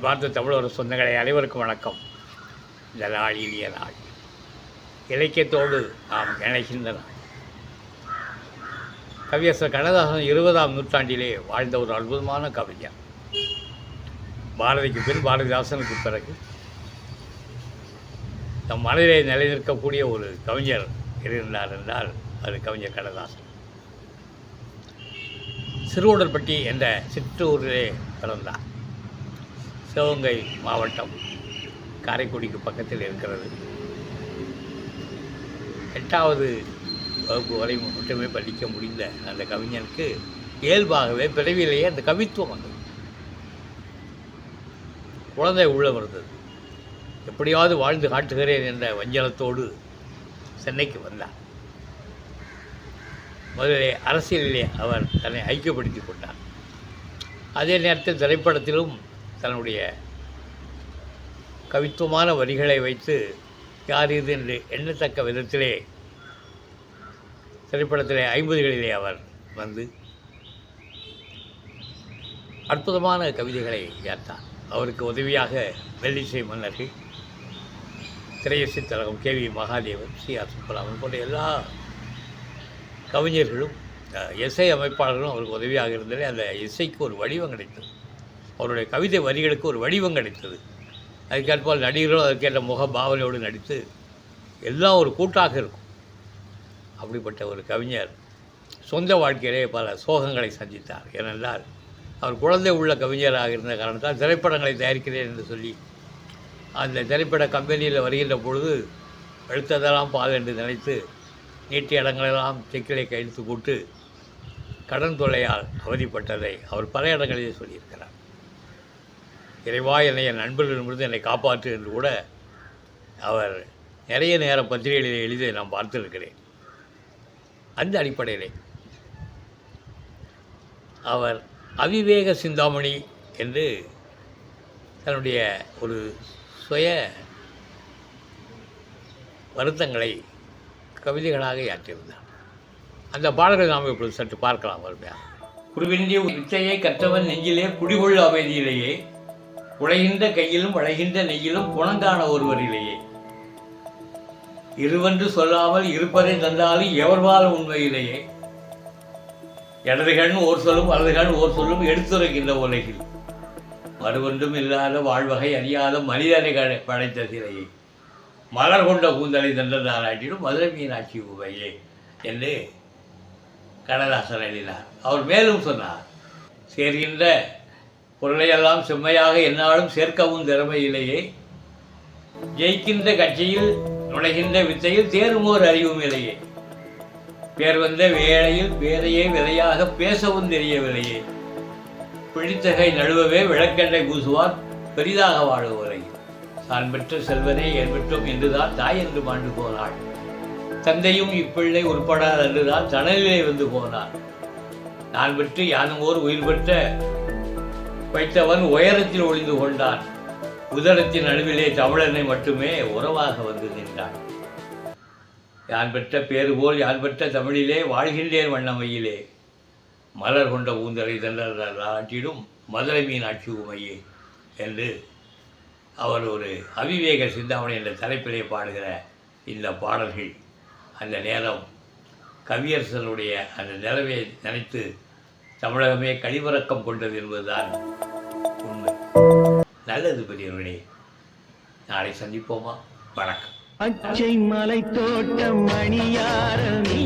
அன்பார்ந்த தமிழர் சொந்தங்களை அனைவருக்கும் வணக்கம். இந்த நாள் இனிய நாள். இலக்கியத்தோடு நாம் இணைகின்ற நாள். கவியரசர் கண்ணதாசன் இருபதாம் நூற்றாண்டிலே வாழ்ந்த ஒரு அற்புதமான கவிஞர். பாரதிக்கு பின் பாரதிதாசனுக்கு பிறகு நம் மனதிலே நிலைநிற்கக்கூடிய ஒரு கவிஞர் இருந்தார் என்றால் அது கவிஞர் கண்ணதாசன். சிறுவுடற்பட்டி என்ற சிற்றூரிலே பிறந்தார். சிவகங்கை மாவட்டம் காரைக்குடிக்கு பக்கத்தில் இருக்கிறது. எட்டாவது வகுப்பு வரை மட்டுமே படிக்க முடிந்த அந்த கவிஞனுக்கு இயல்பாகவே பிறவியிலேயே அந்த கவித்துவம் வந்தது. குழந்தை உள்ளம் இருந்தது எப்படியாவது வாழ்ந்து காட்டுகிறேன் என்ற வஞ்சலத்தோடு சென்னைக்கு வந்தார் முதலிலே அரசியலிலே அவர் தன்னை ஐக்கியப்படுத்திக் கொண்டார். அதே நேரத்தில் திரைப்படத்திலும் தன்னுடைய கவித்துவமான வரிகளை வைத்து யார் இது என்று எண்ணத்தக்க விதத்திலே திரைப்படத்திலே ஐம்பதுகளிலே அவர் வந்து அற்புதமான கவிதைகளை ஏற்றார் அவருக்கு உதவியாக வெள்ளிசை மன்னர்கள் திரையசி தலகம் K. V. Mahadevan C. R. Subbaraman போன்ற எல்லா கவிஞர்களும் இசை அமைப்பாளர்களும் அவருக்கு உதவியாக இருந்ததே அந்த இசைக்கு ஒரு வடிவம் கிடைத்தது. அவருடைய கவிதை வரிகளுக்கு ஒரு வடிவம் கிடைத்தது. அதுக்கேற்பால் நடிகர்களும் அதற்கேற்ற முக பாவனையோடு நடித்து எல்லாம் ஒரு கூட்டாக இருக்கும். அப்படிப்பட்ட ஒரு கவிஞர் சொந்த வாழ்க்கையிலே பல சோகங்களை சந்தித்தார். ஏனென்றால் அவர் குழந்தை உள்ள கவிஞராக இருந்த காரணத்தால் திரைப்படங்களை தயாரிக்கிறேன் என்று சொல்லி அந்த திரைப்பட கம்பெனியில் வருகின்ற பொழுது எழுத்ததெல்லாம் பால் என்று நினைத்து நீட்டிய இடங்களெல்லாம் செக்கிலை கழித்து போட்டு கடன் தொல்லையால் அவதிப்பட்டதை அவர் பல இடங்களிலே சொல்லியிருக்கிறார். இறைவா என்னை என் நண்பர்களிடமிருந்து என்னை காப்பாற்று என்று கூட அவர் நிறைய நேரம் பத்திரிகைகளில் எழுதி நான் பார்த்திருக்கிறேன். அந்த அடிப்படையிலே அவர் அவிவேக சிந்தாமணி என்று தன்னுடைய ஒரு சுய வருத்தங்களை கவிதைகளாக யாற்றியிருந்தார் அந்த பாடல்களை நாம் இப்பொழுது சற்று பார்க்கலாம் வறுமையாக. குருவிந்திய வித்தையை கற்றவன் நெஞ்சிலே குடிகொள்ள அமைதியிலேயே உழைகின்ற கையிலும் வளைகின்ற நெய்யிலும் புனங்கான ஒருவர் இல்லையே. இருவென்று சொல்லாமல் இருப்பதை தந்தாலும் எவர்வால உண்மையிலேயே இடதுகண் ஓர் சொல்லும் வலதுகண் ஓர் சொல்லும் எடுத்துரைக்கின்ற உலகில். மறுவொன்றும் இல்லாத வாழ்வகை அறியாத மனிதனை படைத்த சிலையை மலர் கொண்ட கூந்தலை தந்ததாராட்டிடும் மதுரை மீனாட்சி உவையே என்று கண்ணதாசன் எழுதினார். அவர் மேலும் சொன்னார் சேர்கின்ற பொருளையெல்லாம் செம்மையாக என்னாலும் சேர்க்கவும் திறமையிலேயே ஜெயிக்கின்ற கட்சியில் நுழைகின்ற வித்தையில் தேருமோர் அறிவும் இல்லையே. பேர் வந்த வேளையில் பேரையே விலையாக பேசவும் தெரியவில்லையே. பிடித்தகை நழுவவே விளக்கெண்ணை பூசுவார் பெரிதாக வாழுவரை. தான் பெற்ற செல்வனே ஏற்பட்டோம் என்றுதான் தாய் என்று மாண்டு போனாள். தந்தையும் இப்பிள்ளை உட்படாது என்றுதான் தணலிலே வந்து போனார். நான் பெற்று யானும் ஓர் உயிர் பெற்ற வைத்தவன் உயரத்தில் ஒளிந்து கொண்டான். உதரத்தின் நடுவிலே தமிழனை மட்டுமே உறவாக வந்து நின்றான். யான் பெற்ற பேறு போல் யான் பெற்ற தமிழிலே வாழ்கின்றேன் வண்ணமையிலே. மலர் கொண்ட ஊந்தலை தந்தாட்டிடும் மதுரை மீன் ஆட்சி உமையே என்று அவர் ஒரு அவிவேக சிந்தாமணி என்ற தலைப்பிலே பாடுகிற இந்த பாடல்கள். அந்த நேரம் கவியரசனுடைய அந்த நிலவை நினைத்து தமிழகமே கழிவிறக்கம் கொண்டது என்பதுதான் உண்மை. நல்லது பெரியவர்களே நாளை சந்திப்போமா? வணக்கம். பச்சை மலை தோட்டம் மணியாரணி